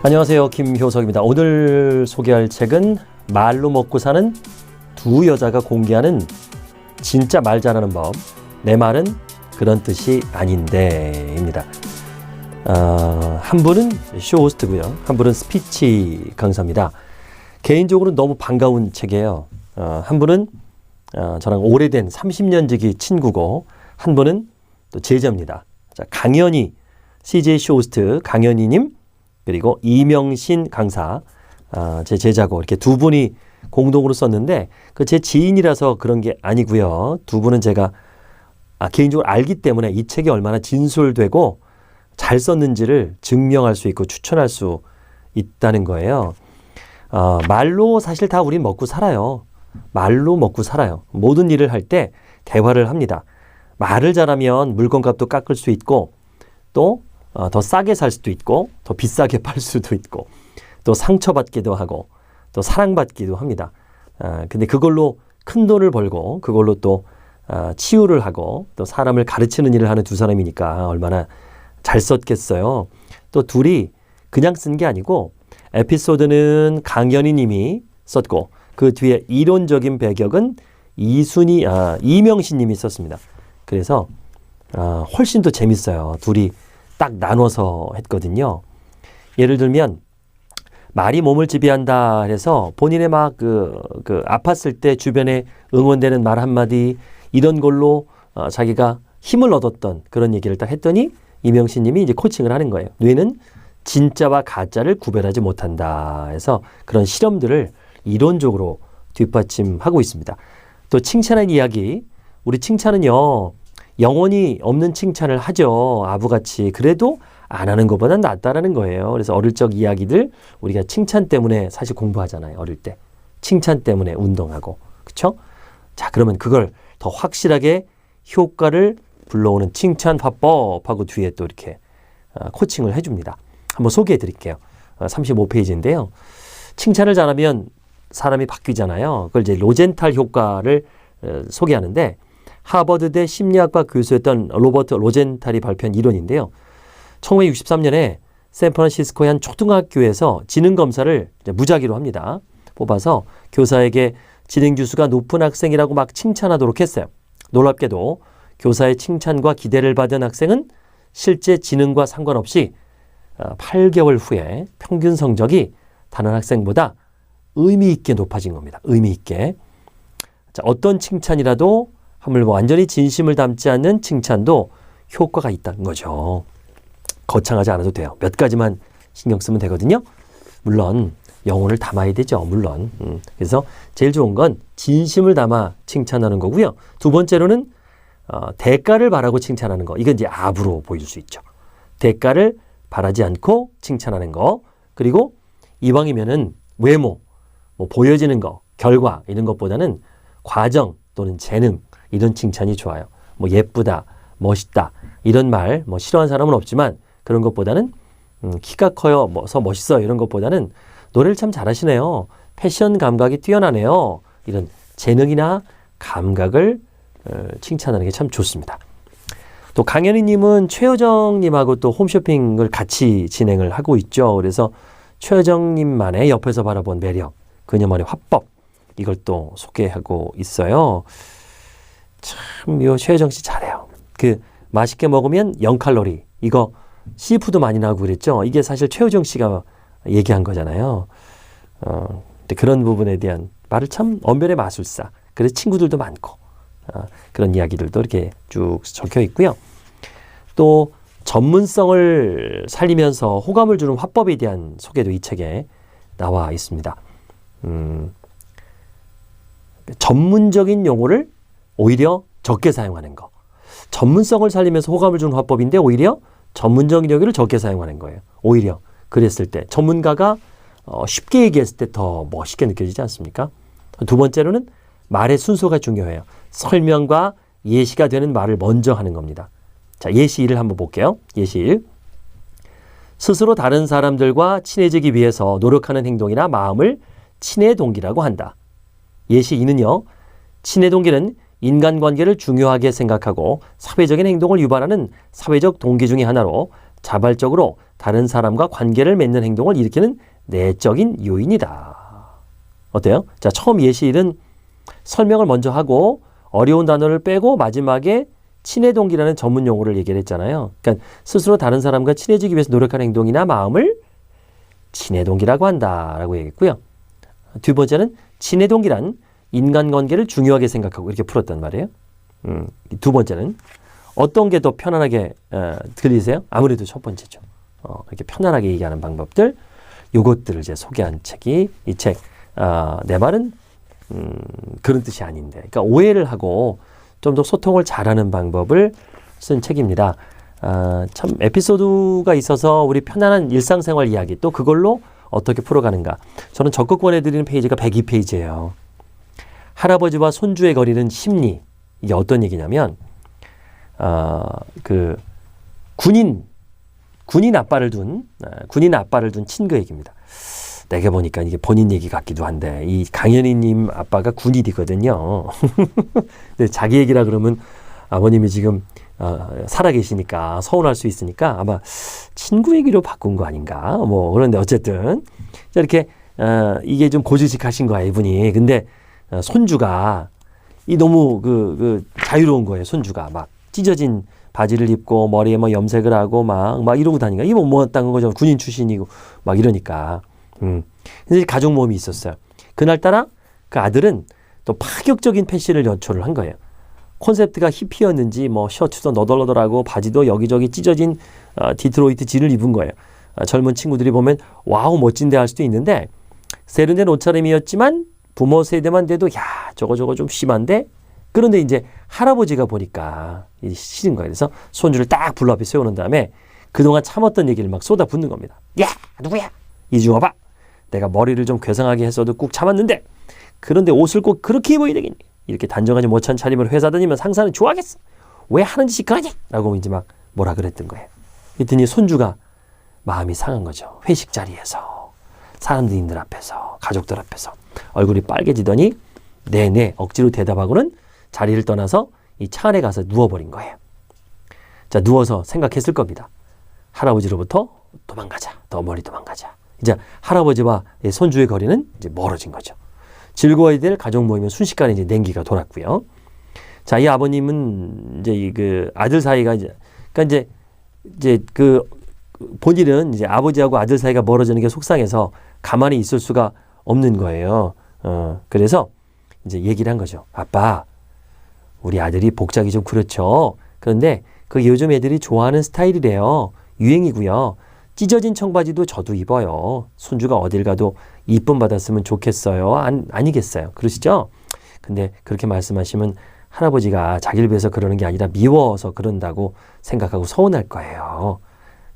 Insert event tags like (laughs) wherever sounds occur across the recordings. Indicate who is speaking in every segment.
Speaker 1: 안녕하세요. 김효석입니다. 오늘 소개할 책은 말로 먹고 사는 두 여자가 공개하는 진짜 말 잘하는 법. 내 말은 그런 뜻이 아닌데입니다. 어, 한 분은 쇼호스트고요. 한 분은 스피치 강사입니다. 개인적으로 너무 반가운 책이에요. 어, 한 분은 어, 저랑 오래된 30년 지기 친구고 한 분은 또 제자입니다. 자, 강연희 CJ 쇼호스트 강연희님 그리고 이명신 강사 아, 제 제자고 이렇게 두 분이 공동으로 썼는데 그 제 지인이라서 그런 게 아니고요. 두 분은 제가 아, 개인적으로 알기 때문에 이 책이 얼마나 진솔되고 잘 썼는지를 증명할 수 있고 추천할 수 있다는 거예요. 어, 말로 사실 다 우린 먹고 살아요. 말로 먹고 살아요. 모든 일을 할 때 대화를 합니다. 말을 잘하면 물건값도 깎을 수 있고 또 어, 더 싸게 살 수도 있고 더 비싸게 (laughs) 팔 수도 있고 또 상처받기도 하고 또 사랑받기도 합니다. 아, 근데 그걸로 큰 돈을 벌고 그걸로 또 아, 치유를 하고 또 사람을 가르치는 일을 하는 두 사람이니까 얼마나 잘 썼겠어요. 또 둘이 그냥 쓴 게 아니고 에피소드는 강연희 님이 썼고 그 뒤에 이론적인 배경은 이순희, 아, 이명신 님이 썼습니다. 그래서 아, 훨씬 더 재밌어요. 둘이 딱 나눠서 했거든요. 예를 들면 말이 몸을 지배한다 해서 본인의 막그 그 아팠을 때 주변에 응원되는 말 한마디 이런 걸로 어, 자기가 힘을 얻었던 그런 얘기를 딱 했더니 이명신 님이 이제 코칭을 하는 거예요. 뇌는 진짜와 가짜를 구별하지 못한다 해서 그런 실험들을 이론적으로 뒷받침하고 있습니다. 또 칭찬한 이야기 우리 칭찬은요 영혼이 없는 칭찬을 하죠. 아부같이. 그래도 안 하는 것보다 낫다라는 거예요. 그래서 어릴 적 이야기들 우리가 칭찬 때문에 사실 공부하잖아요. 어릴 때. 칭찬 때문에 운동하고. 그쵸? 자, 그러면 그걸 더 확실하게 효과를 불러오는 칭찬 화법하고 뒤에 또 이렇게 어, 코칭을 해줍니다. 한번 소개해 드릴게요. 35페이지인데요. 칭찬을 잘하면 사람이 바뀌잖아요. 그걸 이제 로젠탈 효과를 어, 소개하는데 하버드대 심리학과 교수였던 로버트 로젠탈이 발표한 이론인데요. 1963년에 샌프란시스코의 한 초등학교에서 지능 검사를 무작위로 합니다. 뽑아서 교사에게 지능 지수가 높은 학생이라고 막 칭찬하도록 했어요. 놀랍게도 교사의 칭찬과 기대를 받은 학생은 실제 지능과 상관없이 8개월 어, 후에 평균 성적이 다른 학생보다 의미 있게 높아진 겁니다. 의미 있게. 자, 어떤 칭찬이라도 하물며 완전히 진심을 담지 않는 칭찬도 효과가 있다는 거죠. 거창하지 않아도 돼요. 몇 가지만 신경 쓰면 되거든요. 물론 영혼을 담아야 되죠. 물론. 음, 그래서 제일 좋은 건 진심을 담아 칭찬하는 거고요. 두 번째로는 어, 대가를 바라고 칭찬하는 거. 이건 이제 압으로 보일 수 있죠. 대가를 바라지 않고 칭찬하는 거. 그리고 이왕이면은 외모, 뭐 보여지는 거, 결과 이런 것보다는 과정 또는 재능 이런 칭찬이 좋아요. 뭐 예쁘다, 멋있다 이런 말 뭐 싫어하는 사람은 없지만 그런 것보다는 음, 키가 커요, 뭐서 멋있어요 이런 것보다는 노래를 참 잘하시네요. 패션 감각이 뛰어나네요. 이런 재능이나 감각을 어, 칭찬하는 게 참 좋습니다. 또 강현희님은 최효정님하고 또 홈쇼핑을 같이 진행을 하고 있죠. 그래서 최효정님만의 옆에서 바라본 매력, 그녀만의 화법 이걸 또 소개하고 있어요. 참, 요 최혜정 씨 잘해요. 그, 맛있게 먹으면 0칼로리. 이거 시푸드 많이 나오고 그랬죠? 이게 사실 최효정 씨가 얘기한 거잖아요. 어, 그런 부분에 대한 말을 참 언변의 마술사. 그래서 친구들도 많고, 어, 그런 이야기들도 이렇게 쭉 적혀 있고요. 또 전문성을 살리면서 호감을 주는 화법에 대한 소개도 이 책에 나와 있습니다. 음, 전문적인 용어를 오히려 적게 사용하는 거. 전문성을 살리면서 호감을 주는 화법인데 오히려 전문적인 용어를 적게 사용하는 거예요. 오히려 그랬을 때 전문가가 어, 쉽게 얘기했을 때 더 멋있게 느껴지지 않습니까? 두 번째로는 말의 순서가 중요해요. 설명과 예시가 되는 말을 먼저 하는 겁니다. 자, 예시 1을 한번 볼게요. 예시 1. 스스로 다른 사람들과 친해지기 위해서 노력하는 행동이나 마음을 친해 동기라고 한다. 예시 2는요. 친해 동기는 인간관계를 중요하게 생각하고 사회적인 행동을 유발하는 사회적 동기 중의 하나로 자발적으로 다른 사람과 관계를 맺는 행동을 일으키는 내적인 요인이다. 어때요? 자, 처음 예시일은 설명을 먼저 하고 어려운 단어를 빼고 마지막에 친해 동기라는 전문 용어를 얘기를 했잖아요. 그러니까 스스로 다른 사람과 친해지기 위해서 노력하는 행동이나 마음을 친해 동기라고 한다라고 얘기했고요. 두 번째는 친해 동기란 인간관계를 중요하게 생각하고 이렇게 풀었단 말이에요. 음, 두 번째는 어떤 게 더 편안하게 어, 들리세요? 아무래도 첫 번째죠. 어, 이렇게 편안하게 얘기하는 방법들, 요것들을 이제 소개한 책이 이 책. 어, 내 말은 음, 그런 뜻이 아닌데, 그러니까 오해를 하고 좀 더 소통을 잘하는 방법을 쓴 책입니다. 아, 참 에피소드가 있어서 우리 편안한 일상생활 이야기 또 그걸로 어떻게 풀어가는가. 저는 적극 권해드리는 페이지가 102페이지예요. 할아버지와 손주의 거리는 심리. 이게 어떤 얘기냐면, 어, 그, 군인, 군인 아빠를 둔, 아, 군인 아빠를 둔 친구 얘기입니다. 내게 보니까 이게 본인 얘기 같기도 한데, 이 강현희님 아빠가 군인이거든요. (laughs) 근데 자기 얘기라 그러면 아버님이 지금 어, 살아계시니까 서운할 수 있으니까 아마 친구 얘기로 바꾼 거 아닌가. 뭐, 그런데 어쨌든. 자, 이렇게, 어, 이게 좀 고지식하신 거야, 이분이. 근데, 어, 손주가 이 너무 그, 그 자유로운 거예요, 손주가. 막 찢어진 바지를 입고 머리에 뭐 염색을 하고 막, 막 이러고 다니까. 이거 뭐 어떤 거죠? 군인 출신이고 막 이러니까. 음. 근데 가족 모임이 있었어요. 그날따라 그 아들은 또 파격적인 패션을 연출을 한 거예요. 콘셉트가 히피였는지 뭐 셔츠도 너덜너덜하고 바지도 여기저기 찢어진 어, 디트로이트 진을 입은 거예요. 어, 젊은 친구들이 보면 와우 멋진데 할 수도 있는데 세련된 옷차림이었지만 부모 세대만 돼도 야 저거 저거 좀 심한데 그런데 이제 할아버지가 보니까 이 싫은 거예요. 그래서 손주를 딱 불러 앞에 세우는 다음에 그동안 참았던 얘기를 막 쏟아붓는 겁니다. 야 누구야 이중호 봐. 내가 머리를 좀 괴상하게 했어도 꾹 참았는데 그런데 옷을 꼭 그렇게 입어야 되겠니? 이렇게 단정하지 못한 차림을 회사 다니면 상사는 좋아하겠어. 왜 하는 짓이 그러지? 라고 이제 막 뭐라 그랬던 거예요. 그랬더니 손주가 마음이 상한 거죠. 회식 자리에서 사람들인들 앞에서 가족들 앞에서 얼굴이 빨개지더니 네네 억지로 대답하고는 자리를 떠나서 이 차 안에 가서 누워버린 거예요. 자 누워서 생각했을 겁니다. 할아버지로부터 도망가자. 더 멀리 도망가자. 이제 할아버지와 이 손주의 거리는 이제 멀어진 거죠. 즐거워야 될 가족 모임은 순식간에 이제 냉기가 돌았고요. 자, 이 아버님은 이제 이 그 아들 사이가 이제 그러니까 이제 이제 그 본인은 이제 아버지하고 아들 사이가 멀어지는 게 속상해서 가만히 있을 수가 없는 거예요. 어, 그래서 이제 얘기를 한 거죠. 아빠, 우리 아들이 복장이 좀 그렇죠. 그런데 그 요즘 애들이 좋아하는 스타일이래요. 유행이고요. 찢어진 청바지도 저도 입어요. 손주가 어딜 가도 이쁨 받았으면 좋겠어요. 안, 아니겠어요. 그러시죠? 근데 그렇게 말씀하시면 할아버지가 자기를 위해서 그러는 게 아니라 미워서 그런다고 생각하고 서운할 거예요.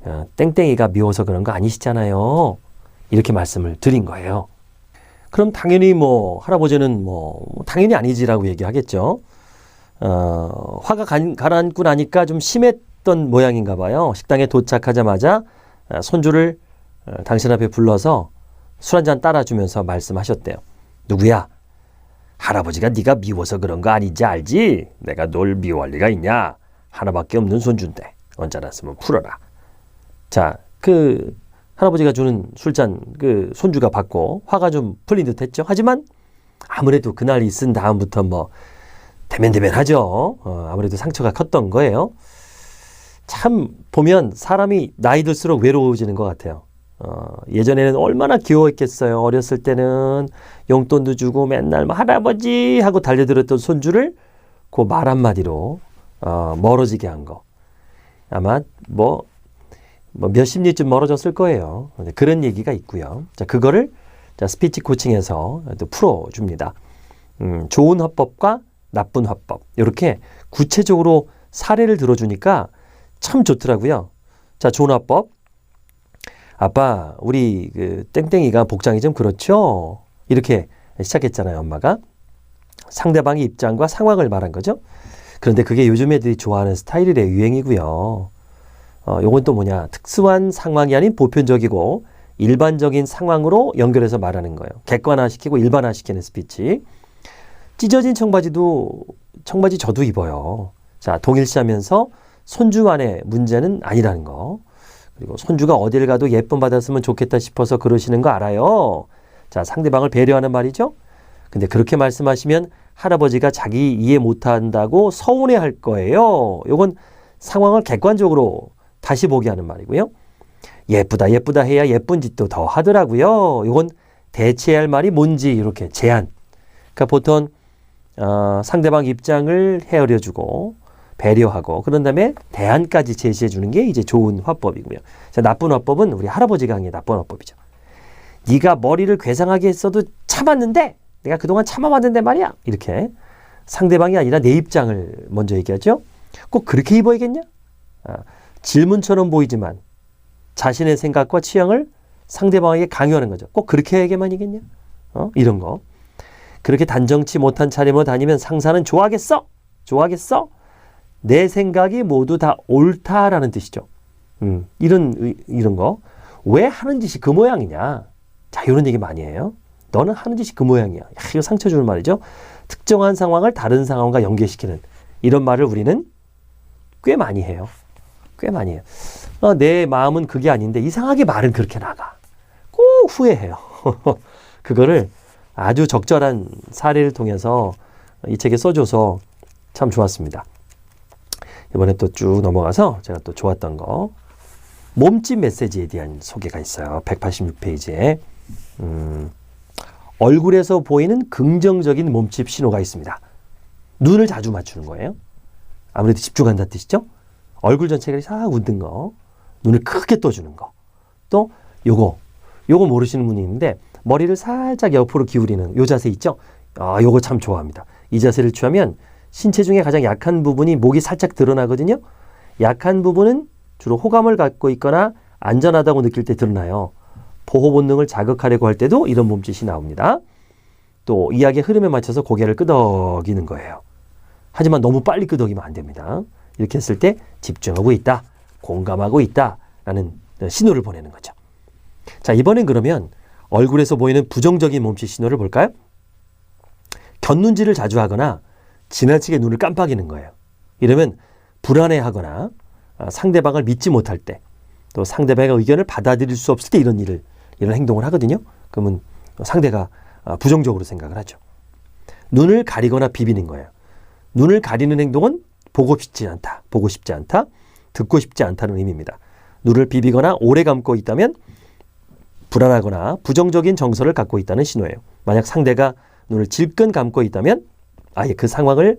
Speaker 1: 어, 땡땡이가 미워서 그런 거 아니시잖아요. 이렇게 말씀을 드린 거예요. 그럼 당연히 뭐 할아버지는 뭐 당연히 아니지라고 얘기하겠죠. 어, 화가 가, 가라앉고 나니까 좀 심했던 모양인가 봐요. 식당에 도착하자마자 어, 손주를 어, 당신 앞에 불러서 술 한 잔 따라주면서 말씀하셨대요. 누구야? 할아버지가 네가 미워서 그런 거 아닌지 알지? 내가 널 미워할 리가 있냐? 하나밖에 없는 손주인데 언짢았으면 풀어라. 자, 그 할아버지가 주는 술잔 그 손주가 받고 화가 좀 풀린 듯했죠. 하지만 아무래도 그날 있은 다음부터 뭐 대면대면 하죠. 어, 아무래도 상처가 컸던 거예요. 참 보면 사람이 나이 들수록 외로워지는 것 같아요. 어, 예전에는 얼마나 귀여웠겠어요. 어렸을 때는 용돈도 주고 맨날 뭐 할아버지 하고 달려들었던 손주를 그 말 한마디로 어, 멀어지게 한 거. 아마 뭐, 뭐 몇십 리쯤 멀어졌을 거예요. 그런 얘기가 있고요. 자, 그거를 자, 스피치 코칭에서 또 풀어줍니다. 음, 좋은 화법과 나쁜 화법. 이렇게 구체적으로 사례를 들어주니까 참 좋더라고요. 자, 좋은 화법. 아빠, 우리 그 땡땡이가 복장이 좀 그렇죠? 이렇게 시작했잖아요, 엄마가. 상대방의 입장과 상황을 말한 거죠. 그런데 그게 요즘 애들이 좋아하는 스타일이래 유행이고요. 어, 요건 또 뭐냐? 특수한 상황이 아닌 보편적이고 일반적인 상황으로 연결해서 말하는 거예요. 객관화시키고 일반화시키는 스피치. 찢어진 청바지도 청바지 저도 입어요. 자, 동일시하면서 손주 안의 문제는 아니라는 거. 그리고 손주가 어딜 가도 예쁨 받았으면 좋겠다 싶어서 그러시는 거 알아요. 자, 상대방을 배려하는 말이죠. 근데 그렇게 말씀하시면 할아버지가 자기 이해 못한다고 서운해 할 거예요. 요건 상황을 객관적으로 다시 보게 하는 말이고요. 예쁘다, 예쁘다 해야 예쁜 짓도 더 하더라고요. 요건 대체해야 할 말이 뭔지 이렇게 제안. 그러니까 보통 어, 상대방 입장을 헤아려주고 배려하고 그런 다음에 대안까지 제시해 주는 게 이제 좋은 화법이고요. 자, 나쁜 화법은 우리 할아버지가 한 게 나쁜 화법이죠. 네가 머리를 괴상하게 했어도 참았는데 내가 그동안 참아왔는데 말이야. 이렇게 상대방이 아니라 내 입장을 먼저 얘기하죠. 꼭 그렇게 입어야겠냐? 아, 질문처럼 보이지만 자신의 생각과 취향을 상대방에게 강요하는 거죠. 꼭 그렇게 해야겠만이겠냐? 어? 이런 거. 그렇게 단정치 못한 차림으로 다니면 상사는 좋아하겠어? 좋아하겠어? 내 생각이 모두 다 옳다라는 뜻이죠. 음, 이런, 의- 이런 거. 왜 하는 짓이 그 모양이냐? 자, 이런 얘기 많이 해요. 너는 하는 짓이 그 모양이야. 야, 이거 상처 주는 말이죠. 특정한 상황을 다른 상황과 연계시키는 이런 말을 우리는 꽤 많이 해요. 꽤 많이 해요. 어, 내 마음은 그게 아닌데 이상하게 말은 그렇게 나가. 꼭 후회해요. (laughs) 그거를 아주 적절한 사례를 통해서 이 책에 써줘서 참 좋았습니다. 이번에 또 쭉 넘어가서 제가 또 좋았던 거 몸짓 메시지에 대한 소개가 있어요. 186페이지에 음, 얼굴에서 보이는 긍정적인 몸짓 신호가 있습니다. 눈을 자주 맞추는 거예요. 아무래도 집중한다는 뜻이죠. 얼굴 전체가 싹 웃는 거, 눈을 크게 떠주는 거. 또 요거, 요거 모르시는 분이 있는데 머리를 살짝 옆으로 기울이는 요 자세 있죠. 아, 요거 참 좋아합니다. 이 자세를 취하면 신체 중에 가장 약한 부분이 목이 살짝 드러나거든요. 약한 부분은 주로 호감을 갖고 있거나 안전하다고 느낄 때 드러나요. 보호 본능을 자극하려고 할 때도 이런 몸짓이 나옵니다. 또 이야기의 흐름에 맞춰서 고개를 끄덕이는 거예요. 하지만 너무 빨리 끄덕이면 안 됩니다. 이렇게 했을 때 집중하고 있다, 공감하고 있다라는 신호를 보내는 거죠. 자, 이번엔 그러면 얼굴에서 보이는 부정적인 몸짓 신호를 볼까요? 곁눈질을 자주 하거나 지나치게 눈을 깜빡이는 거예요. 이러면 불안해하거나 아, 상대방을 믿지 못할 때, 또 상대방의 의견을 받아들일 수 없을 때 이런 일을 이런 행동을 하거든요. 그러면 상대가 아, 부정적으로 생각을 하죠. 눈을 가리거나 비비는 거예요. 눈을 가리는 행동은 보고 싶지 않다, 보고 싶지 않다, 듣고 싶지 않다는 의미입니다. 눈을 비비거나 오래 감고 있다면 불안하거나 부정적인 정서를 갖고 있다는 신호예요. 만약 상대가 눈을 질끈 감고 있다면 아예 그 상황을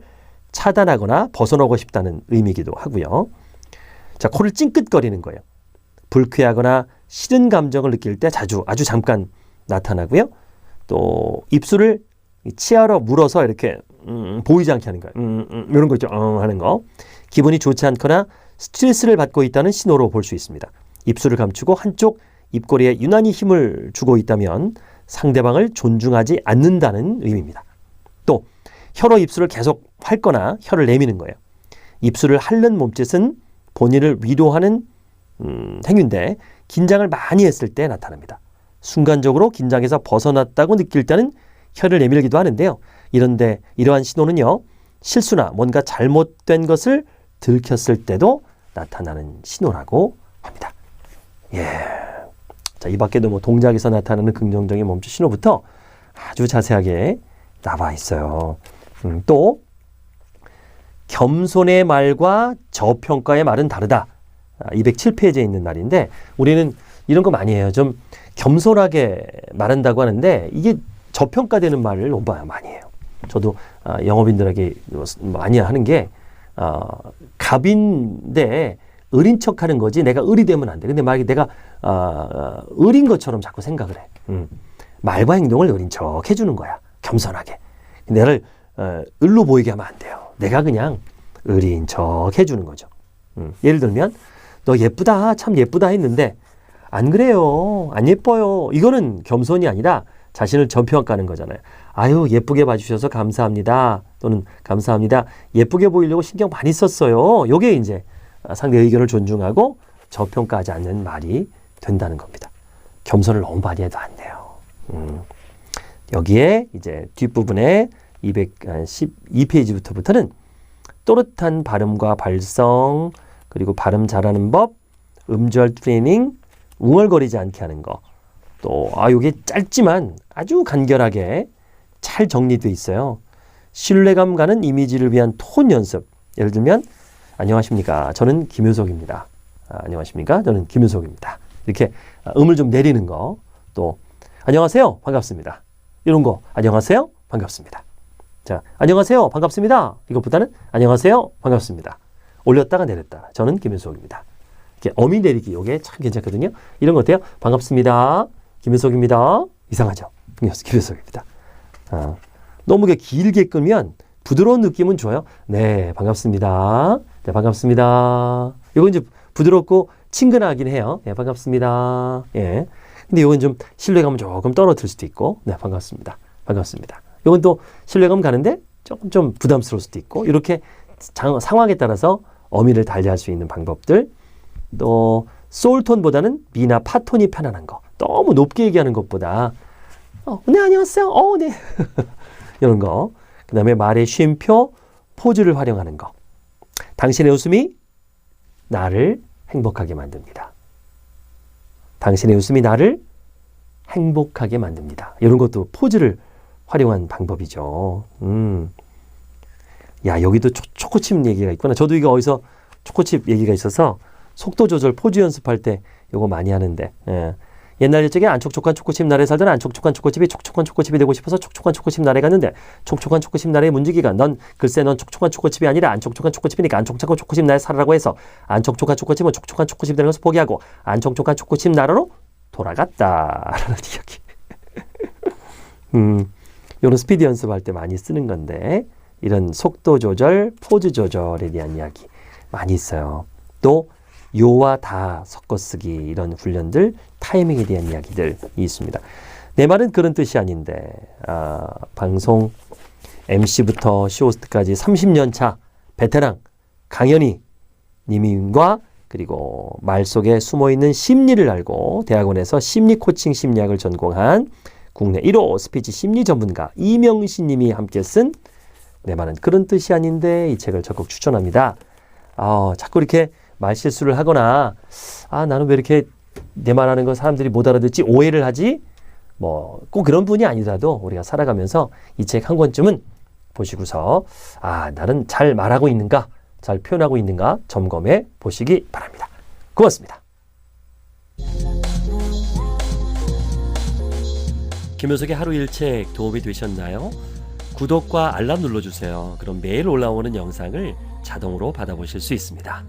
Speaker 1: 차단하거나 벗어나고 싶다는 의미이기도 하고요. 자, 코를 찡긋거리는 거예요. 불쾌하거나 싫은 감정을 느낄 때 자주 아주 잠깐 나타나고요. 또 입술을 치아로 물어서 이렇게 음, 보이지 않게 하는 거예요. 음, 음, 이런 거 있죠. 어, 하는 거. 기분이 좋지 않거나 스트레스를 받고 있다는 신호로 볼 수 있습니다. 입술을 감추고 한쪽 입꼬리에 유난히 힘을 주고 있다면 상대방을 존중하지 않는다는 의미입니다. 또 혀로 입술을 계속 핥거나 혀를 내미는 거예요. 입술을 핥는 몸짓은 본인을 위로하는 음, 행위인데 긴장을 많이 했을 때 나타납니다. 순간적으로 긴장에서 벗어났다고 느낄 때는 혀를 내밀기도 하는데요. 이런데 이러한 신호는요. 실수나 뭔가 잘못된 것을 들켰을 때도 나타나는 신호라고 합니다. 예. 자, 이 밖에도 뭐 동작에서 나타나는 긍정적인 몸짓 신호부터 아주 자세하게 나와 있어요. 음, 또 겸손의 말과 저평가의 말은 다르다. 아, 207페이지에 있는 말인데 우리는 이런 거 많이 해요. 좀 겸손하게 말한다고 하는데 이게 저평가되는 말을 너무 많이 해요. 저도 아, 영업인들에게 많이 하는 게 어, 갑인데 을인 척하는 거지 내가 을이 되면 안 돼. 근데 만약에 내가 어, 을인 것처럼 자꾸 생각을 해. 음. 말과 행동을 을인 척 해주는 거야. 겸손하게. 내를 어, 을로 보이게 하면 안 돼요. 내가 그냥 을인 척 해주는 거죠. 음. 예를 들면 너 예쁘다 참 예쁘다 했는데 안 그래요 안 예뻐요 이거는 겸손이 아니라 자신을 전평가하는 거잖아요 아유 예쁘게 봐주셔서 감사합니다 또는 감사합니다 예쁘게 보이려고 신경 많이 썼어요 요게 이제 상대 의 견을 존중하고 저평가하지 않는 말이 된다는 겁니다 겸손을 너무 많이 해도 안 돼요 음. 여기에 이제 뒷부분에 212페이지부터부터는 또렷한 발음과 발성 그리고 발음 잘하는 법, 음절 트레이닝, 웅얼거리지 않게 하는 거. 또, 아, 요게 짧지만 아주 간결하게 잘 정리돼 있어요. 신뢰감 가는 이미지를 위한 톤 연습. 예를 들면, 안녕하십니까. 저는 김효석입니다. 아, 안녕하십니까. 저는 김효석입니다. 이렇게 아, 음을 좀 내리는 거. 또, 안녕하세요. 반갑습니다. 이런 거. 안녕하세요. 반갑습니다. 자, 안녕하세요. 반갑습니다. 이것보다는 안녕하세요. 반갑습니다. 올렸다가 내렸다. 저는 김윤석입니다. 이렇게 어미 내리기 요게 참 괜찮거든요. 이런 거 어때요? 반갑습니다. 김윤석입니다. 이상하죠? 김윤석입니다. 아, 너무 길게 끄면 부드러운 느낌은 좋아요. 네, 반갑습니다. 네, 반갑습니다. 이건 이제 부드럽고 친근하긴 해요. 예, 반갑습니다. 예. 근데 이건 좀 신뢰감은 조금 떨어질 수도 있고, 네, 반갑습니다. 반갑습니다. 이건 또 신뢰감 가는데 조금 좀 부담스러울 수도 있고, 이렇게 장- 상황에 따라서 어미를 달리할 수 있는 방법들, 또 소울톤보다는 미나 파톤이 편안한 거, 너무 높게 얘기하는 것보다, 어, 네, 안녕하세요. 어, 네. (laughs) 이런 거. 그 다음에 말의 쉼표, 포즈를 활용하는 거. 당신의 웃음이 나를 행복하게 만듭니다. 당신의 웃음이 나를 행복하게 만듭니다. 이런 것도 포즈를 활용한 방법이죠. 음. 야, 여기도 초, 초코칩 얘기가 있구나. 저도 이거 어디서 초코칩 얘기가 있어서 속도 조절 포즈 연습할 때 이거 많이 하는데. 예. 옛날 옛적에 안 촉촉한 초코칩 나라에 살던 안 촉촉한 초코칩이 촉촉한 초코칩이 되고 싶어서 촉촉한 초코칩 나라에 갔는데 촉촉한 초코칩 나라의 문지기가 넌 글쎄 넌 촉촉한 초코칩이 아니라 안 촉촉한 초코칩이니까 안 촉촉한 초코칩 나라에 살아라고 해서 안 촉촉한 초코칩은 촉촉한 초코칩이 되는 것을 포기하고 안 촉촉한 초코칩 나라로 돌아갔다라는 (laughs) 이야기. 음, 이런 스피드 연습할 때 많이 쓰는 건데 이런 속도 조절, 포즈 조절에 대한 이야기 많이 있어요. 또 요와 다 섞어 쓰기 이런 훈련들, 타이밍에 대한 이야기들이 있습니다. 내 말은 그런 뜻이 아닌데 아, 방송 MC부터 쇼호스트까지 30년 차 베테랑 강연희 님과 그리고 말 속에 숨어 있는 심리를 알고 대학원에서 심리 코칭 심리학을 전공한 국내 1호 스피치 심리 전문가 이명신 님이 함께 쓴 내 말은 그런 뜻이 아닌데 이 책을 적극 추천합니다. 아, 자꾸 이렇게 말 실수를 하거나 아, 나는 왜 이렇게 내 말하는 거 사람들이 못 알아듣지 오해를 하지? 뭐 꼭 그런 분이 아니라도 우리가 살아가면서 이 책 한 권쯤은 보시고서 아, 나는 잘 말하고 있는가? 잘 표현하고 있는가? 점검해 보시기 바랍니다. 고맙습니다. 김효석의 하루 일책 도움이 되셨나요? 구독과 알람 눌러주세요. 그럼 매일 올라오는 영상을 자동으로 받아보실 수 있습니다.